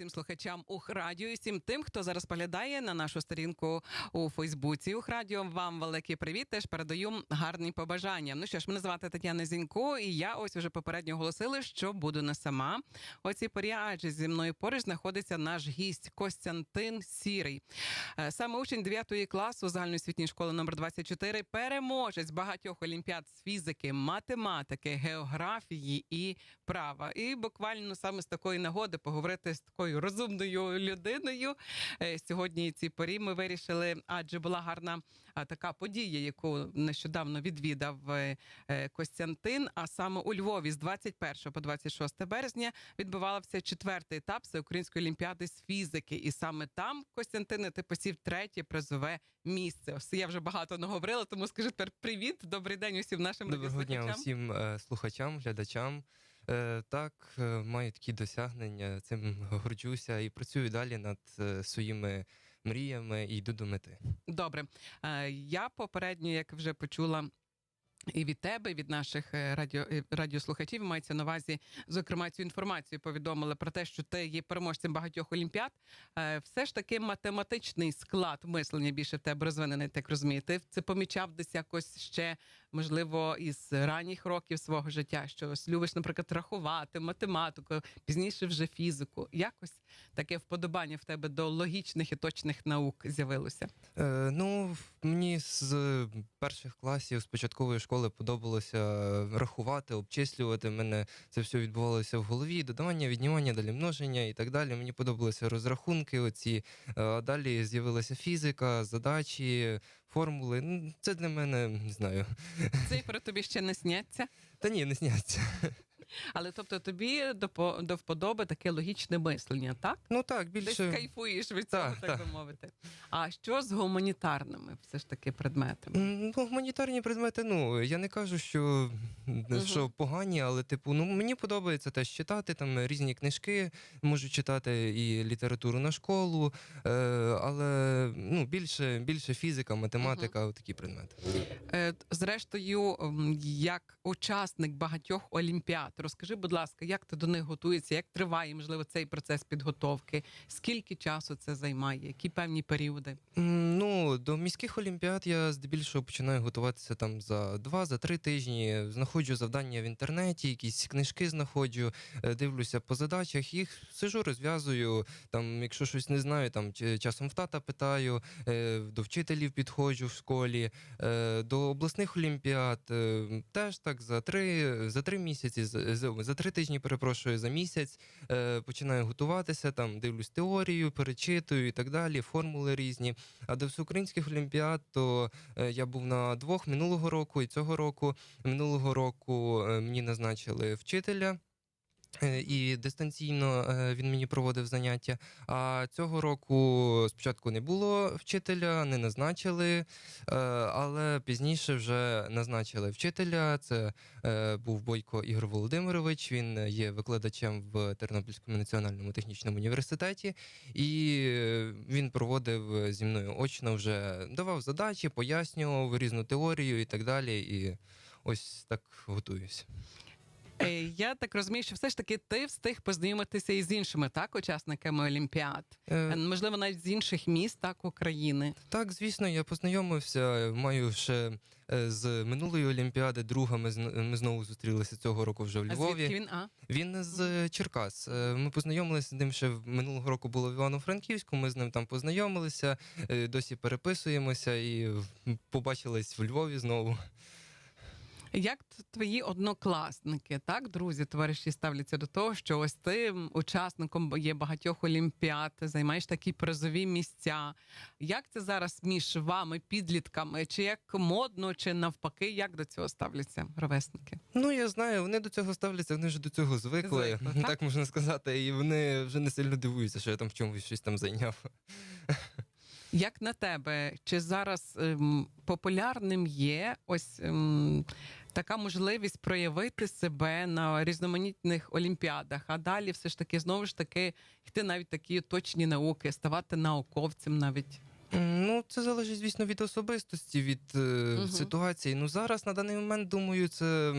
всім слухачам Ухрадіо і всім тим, хто зараз поглядає на нашу сторінку у Фейсбуці. Ухрадіо вам великий привіт. Теж передаю гарні побажання. Ну що ж, мене звати Тетяна Зінько, і я ось уже попередньо оголосила, що буду не сама. У цій порі, адже зі мною поруч знаходиться наш гість Костянтин Сірий. Е, Саме учень 9 класу загальноосвітньої школи номер 24, переможець багатьох олімпіад з фізики, математики, географії і права. І буквально саме з такої нагоди поговорити з такою розумною людиною. Е, Сьогодні цій порі ми вирішили, адже була гарна така подія, яку нещодавно відвідав е, е, Костянтин. А саме у Львові з 21 по 26 березня відбувався четвертий етап Всеукраїнської олімпіади з фізики. І саме там, Костянтине, ти посів третє призове місце. Ось я вже багато наговорила, тому скажи тепер привіт, добрий день усім нашим Доброго дня усім слухачам, глядачам. Е, Так, е, маю такі досягнення, цим горджуся і працюю далі над е, своїми мріями і йду до мети. Добре, я попередньо, як вже почула. І від тебе, і від наших радіо, радіослухачів мається на увазі, зокрема, цю інформацію повідомили про те, що ти є переможцем багатьох олімпіад. Все ж таки математичний склад мислення більше в тебе розвинений, так розумію. Ти це помічав десь якось ще, можливо, із ранніх років свого життя, що любиш, наприклад, рахувати, математику, пізніше вже фізику. Якось таке вподобання в тебе до логічних і точних наук з'явилося. Е, Ну, мені з перших класів з початкової школи подобалося рахувати, обчислювати. Мене це все відбувалося в голові. Додавання, віднімання, далі множення і так далі. Мені подобалися розрахунки. Оці Е, далі з'явилася фізика, задачі, формули. Ну, Це для мене не знаю. Цифри тобі ще не сняться. Та ні, не сняться. Але тобто тобі до, по- вподоби таке логічне мислення, так? Ну так, Десь більше. кайфуєш від цього, Так, так, так. би мовити. А що з гуманітарними все ж таки предметами? Ну, гуманітарні предмети, ну я не кажу, що, що погані, але типу, ну мені подобається теж читати там різні книжки, можу читати і літературу на школу, е, але ну, більше, більше фізика, математика, такі предмети. Е, Зрештою, як учасник багатьох олімпіад, розкажи, будь ласка, як ти до них готуєшся, як триває, можливо, цей процес підготовки? Скільки часу це займає? Які певні періоди? Ну, до міських олімпіад я здебільшого починаю готуватися там за два, за три тижні. Знаходжу завдання в інтернеті, якісь книжки знаходжу, е, дивлюся по задачах, їх сижу, розв'язую. Там, якщо щось не знаю, там часом в тата питаю, е, до вчителів підходжу в школі, е, до обласних олімпіад теж так за три, за три місяці, за, за- три тижні, перепрошую, за місяць е, починаю готуватися, там дивлюсь теорію, перечитую і так далі, формули різні. А до всеукраїнських олімпіад, то е, я був на двох минулого року і цього року. Минулого року е, мені назначили вчителя. Е, І дистанційно е, він мені проводив заняття. А цього року спочатку не було вчителя, не назначили, е, але пізніше вже назначили вчителя. Це був Бойко Ігор Володимирович. Він є викладачем в Тернопільському національному технічному університеті, і він проводив зі мною очно вже давав задачі, пояснював різну теорію і так далі. І ось так готуюсь. Е, Я так розумію, що все ж таки ти встиг познайомитися із іншими так учасниками олімпіад, Е, Е, можливо, навіть з інших міст так України. Так, звісно, я познайомився. Маю ще з минулої олімпіади друга. Ми, ми знову зустрілися цього року вже в А Львові. звідки він? А Він з Черкас. Ми познайомилися з ним ще минулого року було в Івано-Франківську. Ми з ним там познайомилися, досі переписуємося і побачились в Львові знову. Як твої однокласники, так, друзі, товариші ставляться до того, що ось ти учасником є багатьох олімпіад, займаєш такі призові місця. Як це зараз між вами, підлітками? Чи як модно, чи навпаки, як до цього ставляться ровесники? Ну, я знаю, вони до цього ставляться, вони вже до цього звикли, Звикли, так? так? можна сказати, і вони вже не сильно дивуються, що я там в чомусь щось там зайняв. Як на тебе, чи зараз ем, популярним є ось ем, така можливість проявити себе на різноманітних олімпіадах, а далі все ж таки знову ж таки йти навіть такі точні науки, ставати науковцем навіть? Ну, це залежить, звісно, від особистості, від е, Мгм. ситуації. Ну, зараз на даний момент, думаю, це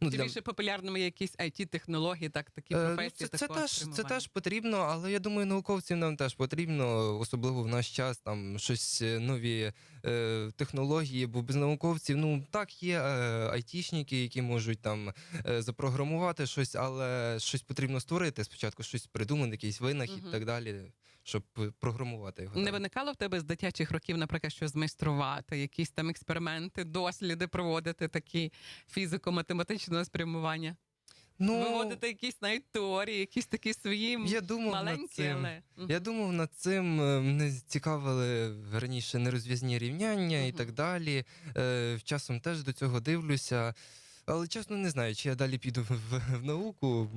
ну, Чи більше популярними якісь it технології, так такі Е, ну, професії. це, це, такого теж, це спрямування? теж потрібно, але я думаю, науковцям нам теж потрібно, особливо в наш час, там щось е, нові е, технології, бо без науковців, ну так, є е, айтішники, які можуть там е, запрограмувати щось, але щось потрібно створити. Спочатку щось придумати, якийсь винахід Мгм. і так далі, щоб е, програмувати його. Не виникало в тебе з дитячих років, наприклад, що змайструвати, якісь там експерименти, досліди проводити такі фізико-математичного спрямування? ну, Виводити якісь навіть теорії, якісь такі свої я думав над маленькі, цим. але Я думав над цим. е, Мене цікавили раніше нерозв'язні рівняння і так далі. Е, Часом теж до цього дивлюся. Але чесно не знаю, чи я далі піду в, в науку.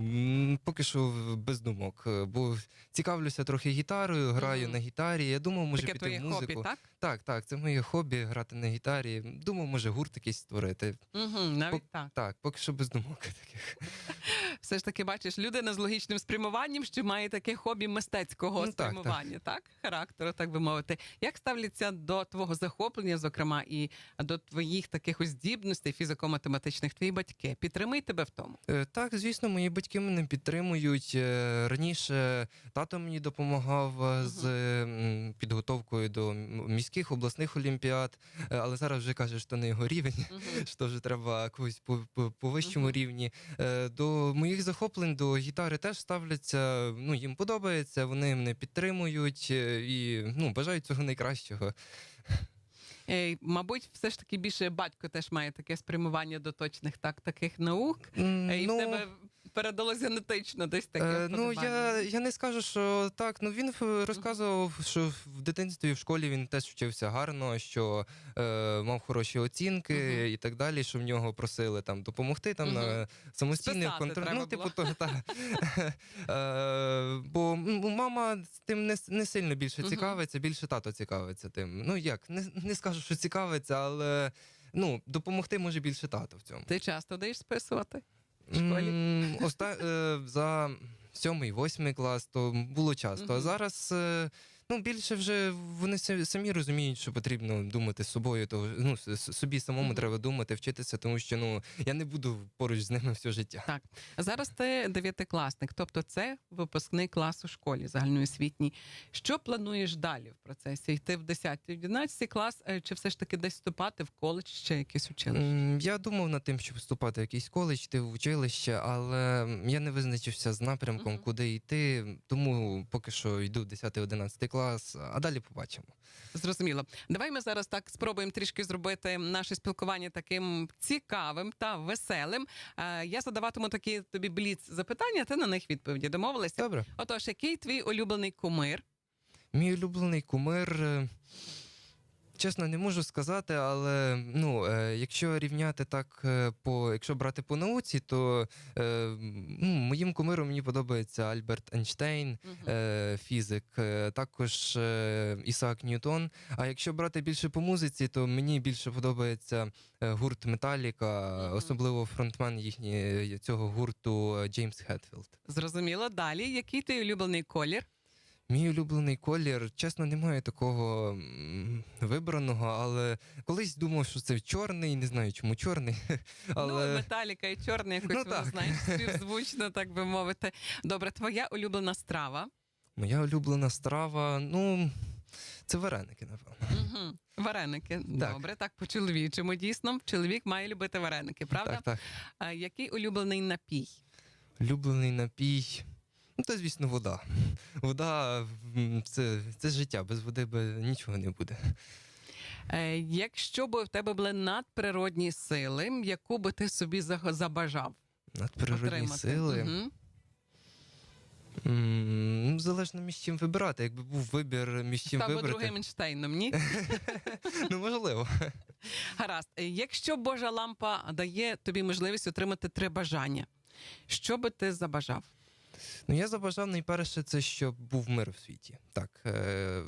Поки що без думок. Бо цікавлюся трохи гітарою, граю Мгм. на гітарі. Я думав, може таке піти твоє в музику. хобі, так? Так, так, це моє хобі грати на гітарі. Думав, може гурт якийсь створити. Угу, навіть так. Так, поки що без думок таких. Все ж таки, бачиш, людина з логічним спрямуванням, що має таке хобі мистецького Ну, так, так. спрямування, так, Характеру, так би мовити. Як ставляться до твого захоплення, зокрема, і до твоїх таких ось здібностей фізико-математичних твої батьки? Підтримують тебе в тому? Е, Так, звісно, мої батьки мене підтримують. Е, Раніше тато мені допомагав е, з підготовкою до міських обласних олімпіад, але зараз вже каже, що не його рівень. Що вже треба когось по, по, по вищому рівні. До моїх захоплень до гітари теж ставляться. Ну їм подобається, вони мене підтримують і ну бажають цього найкращого. Е, мабуть, все ж таки більше батько теж має таке спрямування до точних так таких наук. Е, І ну, в тебе передалось генетично десь таке. Е, ну я, я не скажу, що так. Ну він розказував, що в дитинстві в школі він теж вчився гарно, що е, мав хороші оцінки Мгм. і так далі. Що в нього просили там допомогти там на самостійний контроль. Ну, типу, то так. Е, бо мама тим не, не сильно більше цікавиться, більше тато цікавиться тим. Ну як, не, не скажу, що цікавиться, але ну допомогти може більше тато в цьому. Ти часто даєш списувати? Школі? Оста... е, за сьомий, восьмий клас, то було часто. А зараз е, ну, більше вже вони самі розуміють, що потрібно думати з собою, то ну, собі самому Мгм. треба думати, вчитися, тому що ну, я не буду поруч з ними все життя. Так Зараз ти дев'ятикласник, тобто це випускний клас у школі загальноосвітній. Що плануєш далі в процесі? Йти в 10-11 клас, е, чи все ж таки десь вступати в коледж чи якесь училище? Я думав над тим, щоб вступати в якийсь коледж, йти в училище, але я не визначився з напрямком, Мгм. куди йти. Тому поки що йду в 10-11 клас, а далі побачимо. Зрозуміло. Давай ми зараз так спробуємо трішки зробити наше спілкування таким цікавим та веселим. Е, Я задаватиму такі тобі бліц запитання, ти на них відповіді. Домовилися? Добре. Отож, який твій улюблений кумир? Мій улюблений кумир. Чесно, не можу сказати, але ну, е, якщо рівняти так, е, по, якщо брати по науці, то е, ну, моїм кумиром мені подобається Альберт Ейнштейн, е, фізик, також Ісаак Ньютон. А якщо брати більше по музиці, то мені більше подобається гурт Металіка, особливо фронтмен їхній цього гурту Джеймс Хетфілд. Зрозуміло. Далі, який твій улюблений колір? Мій улюблений колір, чесно, немає такого вибраного, але колись думав, що це чорний, не знаю, чому чорний. Ну, металіка і чорний, якось Ну, воно, знаєш, співзвучно, так би мовити. Добре, твоя улюблена страва. моя улюблена страва, ну, це вареники, напевно. Угу. Вареники. Так. Добре, так по-чоловічому. Дійсно, чоловік має любити вареники, правда? Так, так. А який улюблений напій? Улюблений напій. Ну, це, звісно, вода. Вода це, це життя. Без води би нічого не буде. Е, якщо б в тебе були надприродні сили, яку би ти собі забажав Надприродні отримати? сили. М, Ну, залежно між чим вибирати. Якби був вибір між чим Став вибрати. другим Ейнштейном, ні? Ну, можливо. Гаразд. Якщо Божа лампа дає тобі можливість отримати три бажання, що би ти забажав? Ну, я забажав найперше, це щоб був мир в світі. Так, е,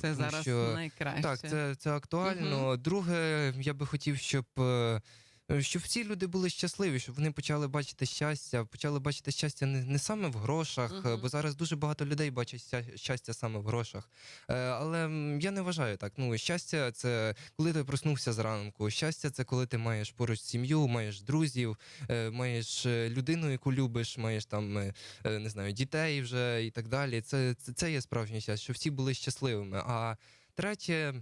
Це тому зараз що, найкраще. так, це, це актуально. Друге, я би хотів, щоб е, щоб всі люди були щасливі, щоб вони почали бачити щастя, почали бачити щастя не, не саме в грошах, е, Мгм. бо зараз дуже багато людей бачать щастя саме в грошах. Е, Але я не вважаю так. Ну, щастя це коли ти проснувся зранку. Щастя це коли ти маєш поруч сім'ю, маєш друзів, е, маєш е, людину, яку любиш, маєш там е, е, не знаю, дітей вже і так далі. Це, це, це є справжнє щастя, щоб всі були щасливими. А третє.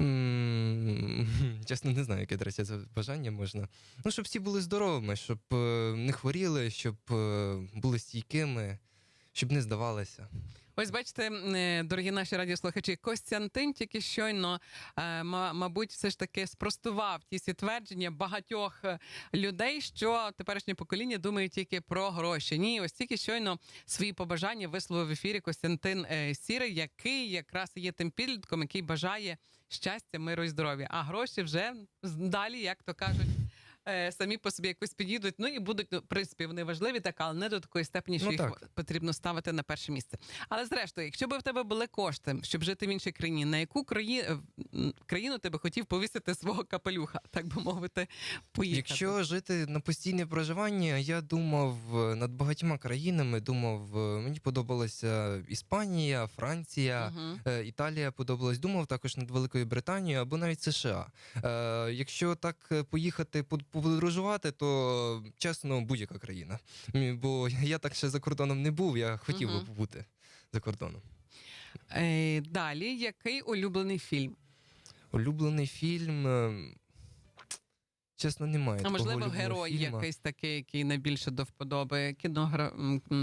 м, Чесно, не знаю, яке третє бажання можна. Ну, щоб всі були здоровими, щоб е, не хворіли, щоб е, були стійкими, щоб не здавалися. Ось бачите, е, дорогі наші радіослухачі, Костянтин тільки щойно, ма- мабуть, все ж таки спростував ті всі твердження багатьох людей, що теперішнє покоління думає тільки про гроші. Ні, ось тільки щойно свої побажання висловив в ефірі Костянтин Сірий, який якраз є тим підлітком, який бажає щастя, миру і здоров'я. А гроші вже далі, як то кажуть. Е, Самі по собі якось підійдуть, ну і будуть ну, в принципі вони важливі, так але не до такої степені, що Ну, їх потрібно ставити на перше місце. Але зрештою, якщо б в тебе були кошти, щоб жити в іншій країні, на яку краї... е, країну ти би хотів повісити свого капелюха, так би мовити, поїхати? Якщо жити на постійне проживання, я думав е, над багатьма країнами. Думав, мені подобалася Іспанія, Франція. Е, Італія подобалась. Думав також над Великою Британією або навіть США. Якщо так поїхати под- подорожувати, то чесно, будь-яка країна. Бо я так ще за кордоном не був, я хотів би побути за кордоном. Е, далі, який улюблений фільм? Улюблений фільм. е, Чесно, немає. А можливо, герой фільма. якийсь такий, який найбільше до вподоби кіногра...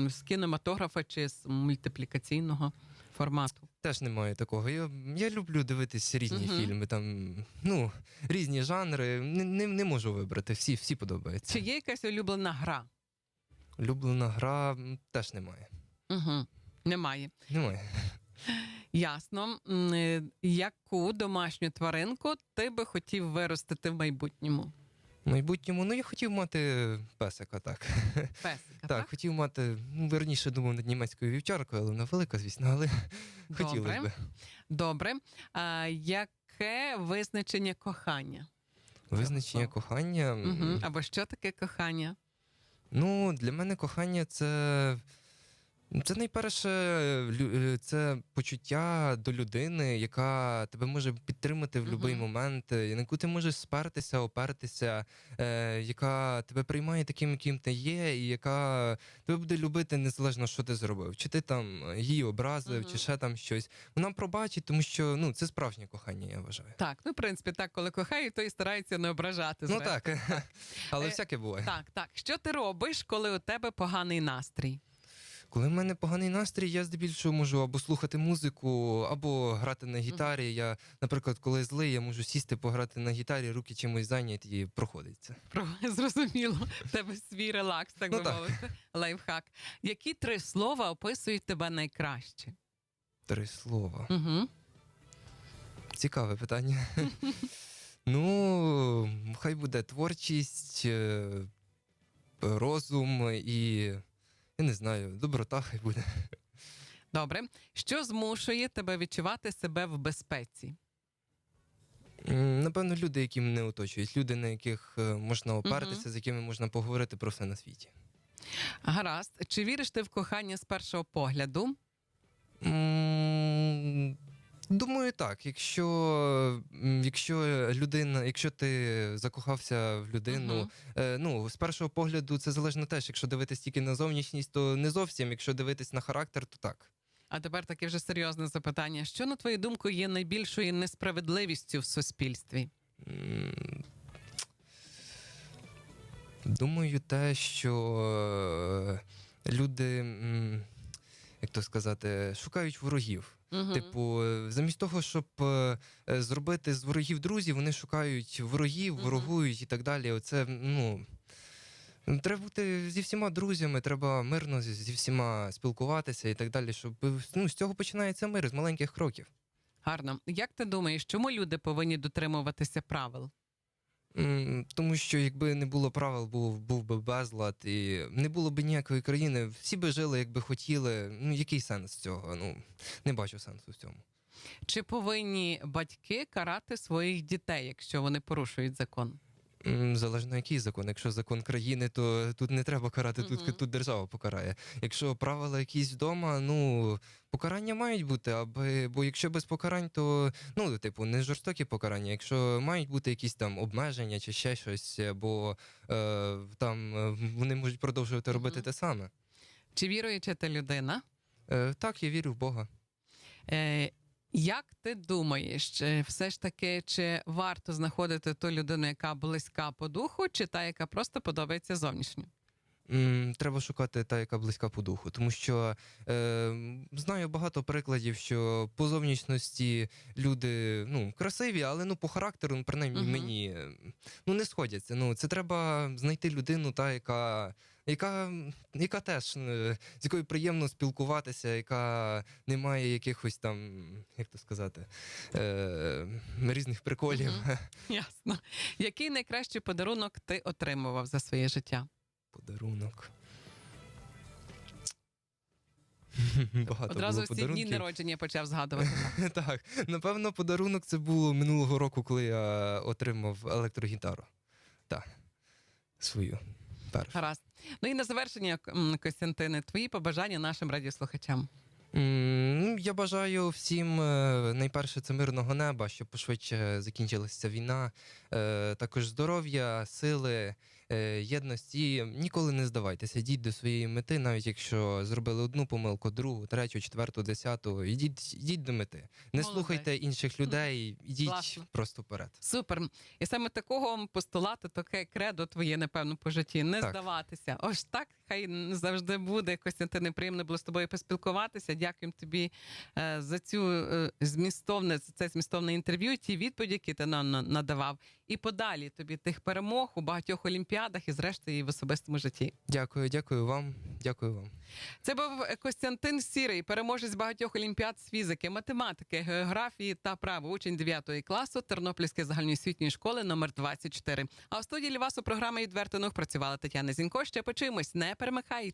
з кінематографа чи з мультиплікаційного формату? Теж немає такого. Я, я люблю дивитися різні Мгм. фільми, там ну, різні жанри. Не, не, не можу вибрати. Всі, всі подобаються. Чи є якась улюблена гра? Улюблена гра теж немає. Угу. Немає. Немає. Ясно. Е, Яку домашню тваринку ти би хотів виростити в майбутньому? Майбутньому, ну я хотів мати песика, так. Песика, так, так? хотів мати, ну, верніше думав над німецькою вівчаркою, але вона велика, звісно, але хотілося б. Добре. А, яке визначення кохання? Визначення кохання. Угу. Або що таке кохання? Ну, для мене кохання це. Це найперше е, це почуття до людини, яка тебе може підтримати в будь-який Мгм. момент, е, на яку ти можеш спертися, опертися, е, яка тебе приймає таким, яким ти є, і яка тебе буде любити незалежно, що ти зробив. Чи ти там її образив, Мгм. чи ще там щось. Вона пробачить, тому що ну, це справжнє кохання, я вважаю. Так, ну в принципі, так, коли кохають, то і стараються не ображати. Ну зрештою. так, але Е, всяке буває. Так, так. Що ти робиш, коли у тебе поганий настрій? Коли в мене поганий настрій, я здебільшого можу або слухати музику, або грати на гітарі. Я, наприклад, коли злий, я можу сісти, пограти на гітарі, руки чимось зайняті і проходить це. Про зрозуміло, в тебе свій релакс, так Ну, би так. мовити. Лайфхак. Які три слова описують тебе найкраще? Три слова. Угу. Цікаве питання. ну, хай буде творчість, е, розум і. Я не знаю, доброта хай буде. Добре. Що змушує тебе відчувати себе в безпеці? Напевно, люди, які мене оточують, люди, на яких е, можна опертися, з якими можна поговорити про все на світі. Гаразд. Чи віриш ти в кохання з першого погляду? М, так. Якщо, якщо людина, якщо ти закохався в людину, Мгм. е, ну з першого погляду це залежно теж. Якщо дивитись тільки на зовнішність, то не зовсім. Якщо дивитись на характер, то так. А тепер таке вже серйозне запитання. Що, на твою думку, є найбільшою несправедливістю в суспільстві? Думаю, те, що е, люди, як то сказати, шукають ворогів. Угу. Типу, е, замість того, щоб е, е, зробити з ворогів друзів, вони шукають ворогів, ворогують і так далі. Оце, ну. Треба бути зі всіма друзями, треба мирно зі всіма спілкуватися і так далі. Щоб ну, з цього починається мир, з маленьких кроків. Гарно. Як ти думаєш, чому люди повинні дотримуватися правил? Тому що якби не було правил, був, був би безлад, і не було б ніякої країни, всі би жили, як би хотіли. Ну, який сенс цього? Ну, не бачу сенсу в цьому. Чи повинні батьки карати своїх дітей, якщо вони порушують закон? Залежно який закон. Якщо закон країни, то тут не треба карати, Мгм. тут, тут держава покарає. Якщо правила якісь вдома, ну покарання мають бути, аби бо якщо без покарань, то ну типу не жорстокі покарання. Якщо мають бути якісь там обмеження чи ще щось, бо е, там вони можуть продовжувати робити Мгм. те саме. Чи віруюча ти людина? Е, так, я вірю в Бога. Е, як ти думаєш, чи все ж таки чи варто знаходити ту людину, яка близька по духу, чи та, яка просто подобається зовнішньо? Треба шукати та, яка близька по духу, тому що е, знаю багато прикладів, що по зовнішності люди ну, красиві, але ну, по характеру, ну, принаймні Мгм. мені е, ну, не сходяться. Ну, це треба знайти людину, та, яка, яка, яка теж з якою приємно спілкуватися, яка не має якихось там, як то сказати, е, різних приколів. Мгм. Ясно. Який найкращий подарунок ти отримував за своє життя? Подарунок. Багато Одразу було всі дні подарунків. народження почав згадувати. Так, напевно, подарунок це було минулого року, коли я отримав електрогітару. Так. Свою. Першу. Гаразд. Ну і на завершення, Костянтине, твої побажання нашим радіослухачам. Ну, Я бажаю всім е, найперше це мирного неба, щоб пошвидше закінчилася війна. Е, Також здоров'я, сили, єдності. Ніколи не здавайтеся. Йдіть до своєї мети, навіть якщо зробили одну помилку, другу, третю, четверту, десяту. Йдіть, йдіть до мети. Не Молодець. слухайте інших людей, йдіть Класно. просто вперед. Супер. І саме такого постулати таке кредо твоє, напевно, по житті. Не Так. здаватися. Ось так хай завжди буде. Костянтине, приємно було з тобою поспілкуватися. Дякуємо тобі е, за цю е, змістовне за це змістовне інтерв'ю. Ті відповіді, які ти нам на- надавав, і подалі тобі тих перемог у багатьох олімпіадах і зрештою і в особистому житті. Дякую, дякую вам. Дякую вам. Це був Костянтин Сірий, переможець багатьох олімпіад з фізики, математики, географії та права, учень 9 класу Тернопільської загальноосвітньої школи номер 24. А у студії для вас у програмі «Відвертий нух» працювала Тетяна Зінько. Ще почуємось. Не перемикай.